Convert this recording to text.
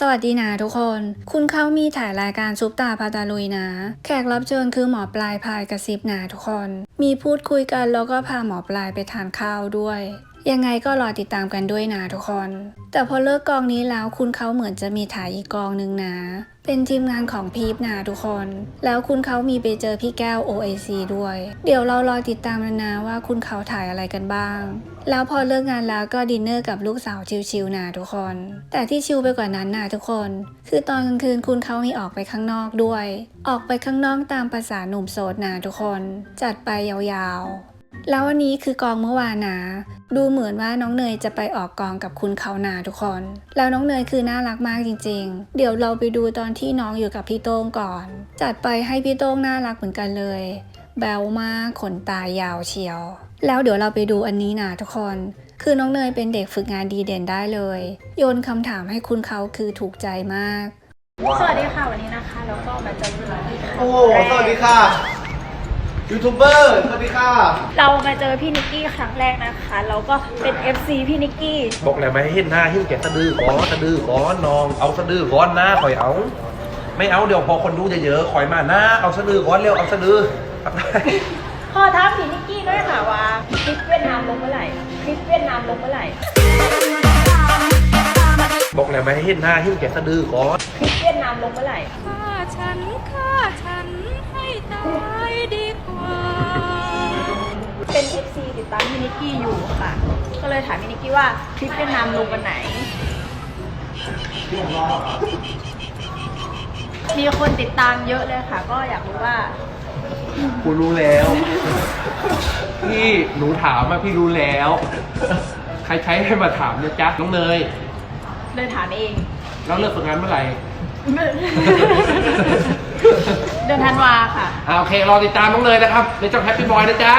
สวัสดีนะทุกคน คุณเขามีถ่ายรายการซุปตาพาตาลุยนะ แขกรับเชิญคือหมอปลายพายกระซิบนะทุกคน มีพูดคุยกันแล้วก็พาหมอปลายไปทานข้าวด้วย ยังไงก็รอติดตามกันด้วยนะทุกคน แต่พอเลิกกองนี้แล้วคุณเขาเหมือนจะมีถ่ายอีกกองหนึ่งนะ เป็นทีมงานของพีฟนะทุกคน แล้วคุณเขามีไปเจอพี่แก้ว OAC ด้วย เดี๋ยวเรารอติดตามกันนะว่าคุณเขาถ่ายอะไรกันบ้าง แล้วพอเลิกงานแล้วก็ดินเนอร์กับลูกสาวชิวๆนะทุกคน แต่ที่ชิวไปกว่านั้นนะทุกคน คือตอนกลางคืนคุณเขามีออกไปข้างนอกด้วย ออกไปข้างนอกตามภาษาหนุ่มโสดนะทุกคน จัดไปยาวๆ แล้ววันนี้คือกองเมื่อวานนะ ดูเหมือนว่าน้องเนยจะไปออกกองกับคุณเขานาทุกคน แล้วน้องเนยคือน่ารักมากจริง ๆ เดี๋ยวเราไปดูตอนที่น้องอยู่กับพี่โต้งก่อน จัดไปให้พี่โต้งน่ารักเหมือนกันเลย แบวมากขนตายาวเชียว แล้วเดี๋ยวเราไปดูอันนี้นะทุกคน คือน้องเนยเป็นเด็กฝึกงานดีเด่นได้เลย โยนคำถามให้คุณเขาคือถูกใจมาก สวัสดีค่ะวันนี้นะคะ แล้วก็มาเจอพี่นิกกี้ครั้งโอ้แรกสวัสดีค่ะ ยูทูบเบอร์สวัสดีค่ะเรามาเจอพี่นิกกี้ครั้งแรกนะคะแล้วก็เป็น FC พี่นิกกี้ บอกแล้วไหมเห็นหน้าหิ้วแกสะดือขอสะดือขอนอง เอาสะดือก้อนหน้าคอยเอา ไม่เอาเดี๋ยวพอคนดูเยอะๆคอยมาหน้าเอาสะดือก้อนเร็วเอาสะดือเอาได้ขอถามพี่นิกกี้ด้วยค่ะว่าคลิปเวียดนามลงเมื่อไหร่คลิปเวียดนามลงเมื่อไหร่บอกแล้วไหมเห็นหน้าหิ้วแกสะดือขอคลิปเวียดนามลงเมื่อไหร่ฆ่า ฉันฆ่าฉันให้ตายดีกว่า เป็น FC ติดตามพี่นิกกี้อยู่ค่ะ ก็เลยถามพี่นิกกี้ว่าคลิปเวียดนามลงวันไหน มีคนติดตามเยอะเลยค่ะ ก็อยากรู้ว่า กูรู้แล้ว พี่หนูถามมาพี่รู้แล้ว ใครใช้ให้มาถามเนี่ยจ๊ะน้องเนยเลยถามเอง แล้วเลิกฝึกงานเมื่อไหร่ เดือนธันวาค่ะ อ่าโอเค รอติดตามน้องเลยนะครับ ในช่องแฮปปี้บอยนะจ๊ะ